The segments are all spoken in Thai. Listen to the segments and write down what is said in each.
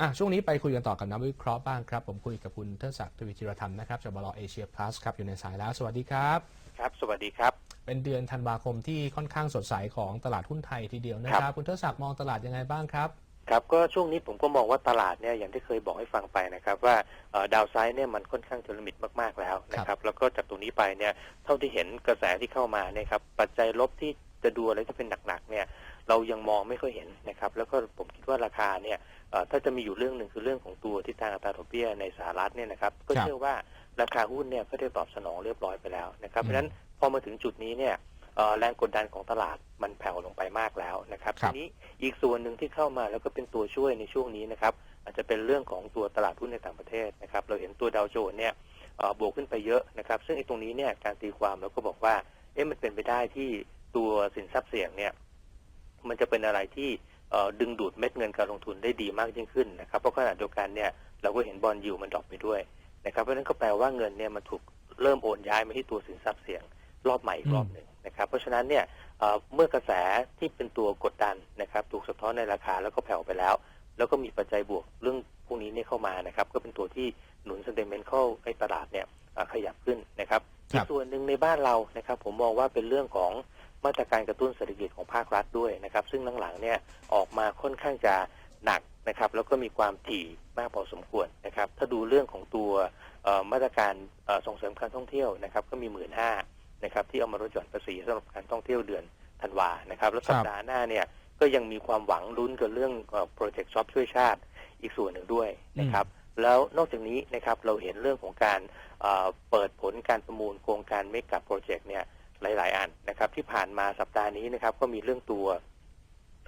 อะช่วงนี้ไปคุยกันต่อกับนักวิเคราะห์บ้างครับ ผมคุยกับคุณเทิดศักดิ์ทวีจิรธรรมนะครับจากบลเอเชียพลัสครับอยู่ในสายแล้วสวัสดีครับ ครับ สวัสดีครับ เป็นเดือนธันวาคมที่ค่อนข้างสดใสของตลาดหุ้นไทยทีเดียวนะคครัรับบคุณเทิดศักดิ์มองตลาดยังไงบ้างครับครับก็ช่วงนี้ผมก็มองว่าตลาดเนี่ยอย่างที่เคยบอกให้ฟังไปนะครับ ว่าดาวไซด์เนี่ยมันค่อนข้างจะลิมิตมากๆแล้วนะครับแล้วก็จากตรงนี้ไปเนี่ยเท่าที่เห็นกระแสที่เข้ามาเนี่ยครับปัจจัยลบที่จะดูอะไรที่เป็นหนักๆเนี่ย เรายังมองไม่ค่อยเห็นนะครับ แล้วก็ผมคิดว่าราคาเนี่ยเอ่อถ้าจะมีอยู่เรื่องหนึ่งคือเรื่องของตัวทิศทางอัตราดอกเบี้ยในสหรัฐเนี่ยนะครับ ก็ครับเชื่อว่าราคาหุ้นเนี่ยก็ได้ตอบสนองเรียบร้อยไปแล้วนะครับอืมเพราะฉะนั้นพอมาถึงจุดนี้เนี่ยเอ่อแรงกดดันของตลาดมันแผ่วลงไปมากแล้วนะครับครัทีบนี้อีกส่วนหนึ่งที่เข้ามาแล้วก็เป็นตัวช่วยในช่วงนี้นะครับ อาจจะเป็นเรื่องของตัวตลาดหุ้นในต่างประเทศนะครับ เราเห็นตัวดาวโจนส์เนี่ยเอ่อบวกขึ้นไปเยอะนะครับ ซึ่งไอ้ตรงนี้เนี่ยการตีความเราก็บอกว่าเอ๊ะมันเป็นไปได้ที่ตัวสินทรัพย์เสี่ยงเนี่ย มันจะเป็นอะไรที่เอ่อดึงดูดเม็ดเงินการลงทุนได้ดีมากยิ่งขึ้นนะครับเพราะขณะเดียวกันเนี่ยเราก็เห็นบอลยูมันดรอปไปด้วยนะครับเพราะฉะนั้นก็แปลว่าเงินเนี่ยมันถูกเริ่มโอนย้ายมาที่ตัวสินทรัพย์เสี่ยงรอบใหม่อีกรอบหนึ่งนะครับ เพราะฉะนั้นเนี่ยเอ่อเมื่อกระแสที่เป็นตัวกดดันนะครับ ถูกสะท้อนในราคาแล้วก็แผ่วไปแล้ว แล้วก็มีปัจจัยบวกเรื่องพวกนี้เนี่ยเข้ามานะครับ ก็เป็นตัวที่หนุน sentimental ให้ตลาดเนี่ยเอ่อขยับขึ้นนะครับครัอีบกส่วนหนึ่งในบ้านเรานะครับ ผมมองว่าเป็นเรื่องของ มาตรการกระตุ้นเศรษฐกิจของภาครัฐด้วยนะครับ ซึ่งหลังๆเนี่ยออกมาค่อนข้างจะหนักนะครับแล้วก็มีความถี่มากพอสมควรนะครับ ถ้าดูเรื่องของตัวเอ่อมาตรการเอ่อส่งเสริมการท่องเที่ยวนะครับ ก็มีหมื่นห้านะครับที่เอามาลดหย่อนภาษีสำหรับการท่องเที่ยวเดือนธันวานะครับแล้วสัปดาห์หน้าเนี่ยก็ยังมีความหวังลุ้นกับเรื่องโปรเจกต์ช็อปช่วยชาติอีกส่วนหนึ่งด้วยนะครับ แล้วนอกจากนี้นะครับเราเห็นเรื่องของการเอ่อเปิดผลการประมูลโครงการเมกะโปรเจกต์เนี่ยหลาย ๆ อัน นะครับที่ผ่านมาสัปดาห์นี้นะครับ ก็มีเรื่องตัว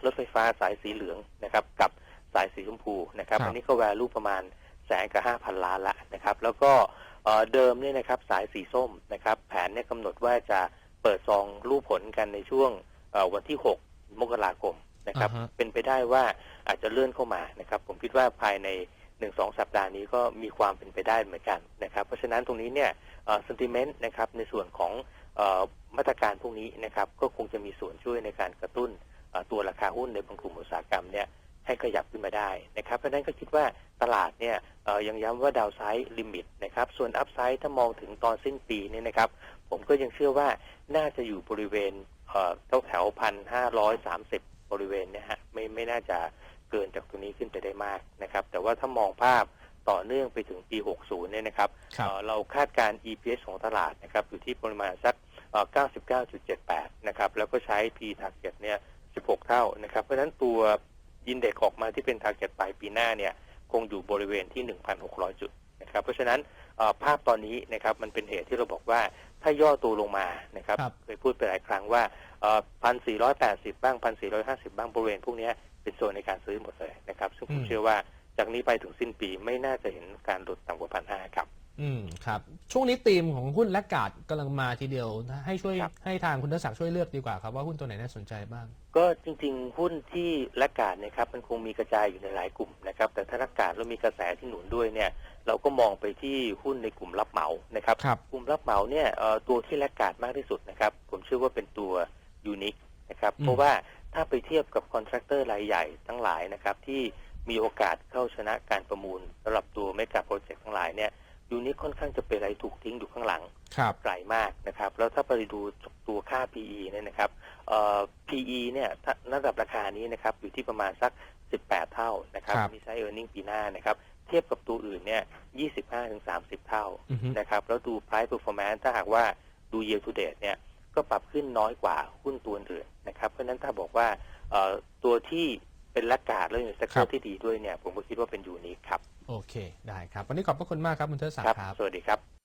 รถไฟฟ้าสายสีเหลืองนะครับ กับสายสีชมพูนะครับครับอันนี้ก็แวลูประมาณแสนกับห้าพันล้านละนะครับ แล้วก็เอ่อเดิมเนี่ยนะครับสายสีส้มนะครับ แผนเนี่ยกำหนดว่าจะเปิดซองรูปผลกันในช่วงเอ่อวันที่ 6 มกราคมนะครับอ่าฮะเป็นไปได้ว่าอาจจะเลื่อนเข้ามานะครับ ผมคิดว่าภายในหนึ่งสองสัปดาห์นี้ก็มีความเป็นไปได้เหมือนกันนะครับ เพราะฉะนั้นตรงนี้เนี่ยเอ่อ sentiment นะครับในส่วนของเอ่อ มาตรการพวกนี้นะครับก็คงจะมีส่วนช่วยในการกระตุ้นเอ่อตัวราคาหุ้นในบางกลุ่มอุตสาหกรรมเนี่ยให้ขยับขึ้นมาได้นะครับ เพราะฉะนั้นก็คิดว่าตลาดเนี่ยเอ่อยังย้ำว่าดาวไซด์ลิมิตนะครับ ส่วนอัพไซด์ถ้ามองถึงตอนสิ้นปีเนี่ยนะครับ ผมก็ยังเชื่อว่าน่าจะอยู่บริเวณเอ่อแถวแถวพันห้าร้อยสามสิบบริเวณเนี่ยฮะไม่ไม่น่าจะเกินจากตรงนี้ขึ้นไปได้มากนะครับ แต่ว่าถ้ามองภาพต่อเนื่องไปถึงปี 60 เนี่ยนะครับครับเอ่อเราคาดการณ์ EPS ของตลาดนะครับอยู่ที่ประมาณสักเอ่อ 99.78 นะครับ แล้วก็ใช้ P target เนี่ย 16 เท่านะครับ เพราะฉะนั้นตัวยินเด็กออกมาที่เป็น target ปลายปีหน้าเนี่ย คงอยู่บริเวณที่ 1,600 จุดนะครับ เพราะฉะนั้นเอ่อภาพตอนนี้นะครับมันเป็นเหตุที่เราบอกว่าถ้าย่อตัวลงมานะครับครับเคยพูดไปหลายครั้งว่าพันสี่ร้อยแปดสิบบ้างพันสี่ร้อยห้าสิบบ้างบริเวณพวกเนี้ยเป็นโซนในการซื้อหมดเลยนะครับ ซึ่งผมอืมเชื่อว่าจากนี้ไปถึงสิ้นปีไม่น่าจะเห็นการหลุดต่ำกว่าพันห้าครับ อืมครับ ช่วงนี้ธีมของหุ้นและกาดกำลังมาทีเดียว ให้ช่วยครับ ให้ทางคุณเทิดศักดิ์ช่วยเลือกดีกว่าครับว่าหุ้นตัวไหนน่าสนใจบ้าง ก็จริงๆ หุ้นที่และกาดเนะครับมันคงมีกระจายอยู่ในหลายกลุ่มนะครับแต่ถ้าละกาดแล้วมีกระแสที่หนุนด้วยเนี่ยเราก็มองไปที่หุ้นในกลุ่มรับเหมานะครับ ครับ กลุ่มรับเหมาเนี่ยเอ่อตัวที่แลกขาดมากที่สุดนะครับผมเชื่อว่าเป็นตัวยูนิคนะครับอืม เพราะว่าถ้าไปเทียบกับคอนแทคเตอร์รายใหญ่ทั้งหลายนะครับที่มีโอกาสเข้าชนะการประมูลสำหรับตัวเมกะโปรเจกต์ทั้งหลายเนี่ย ยูนิคค่อนข้างจะเป็นอะไรถูกทิ้งอยู่ข้างหลังครับไกลมากนะครับ แล้วถ้าไปดูตัวค่า PE เนี่ยนะครับเอ่อ PE เนี่ยถ้าระดับราคานี้นะครับอยู่ที่ประมาณสัก 18 เท่านะครับครับมีไซส์ earning ปีหน้านะครับเทียบกับตัวอื่นเนี่ย25-30 เท่าอือฮึนะครับแล้วดู price performance ถ้าหากว่าดู year to date เนี่ยก็ปรับขึ้นน้อยกว่าหุ้นตัวอื่นนะครับ เพราะฉะนั้นถ้าบอกว่าเอ่อตัวที่ เป็นลักกาดแล้วอยู่ในเซกเตอร์ที่ดีด้วยเนี่ยผมก็คิดว่าเป็นยูนิคครับ โอเค ได้ครับ วันนี้ขอบพระคุณมากครับคุณเทิดศักครับดิ์ครับ สวัสดีครับ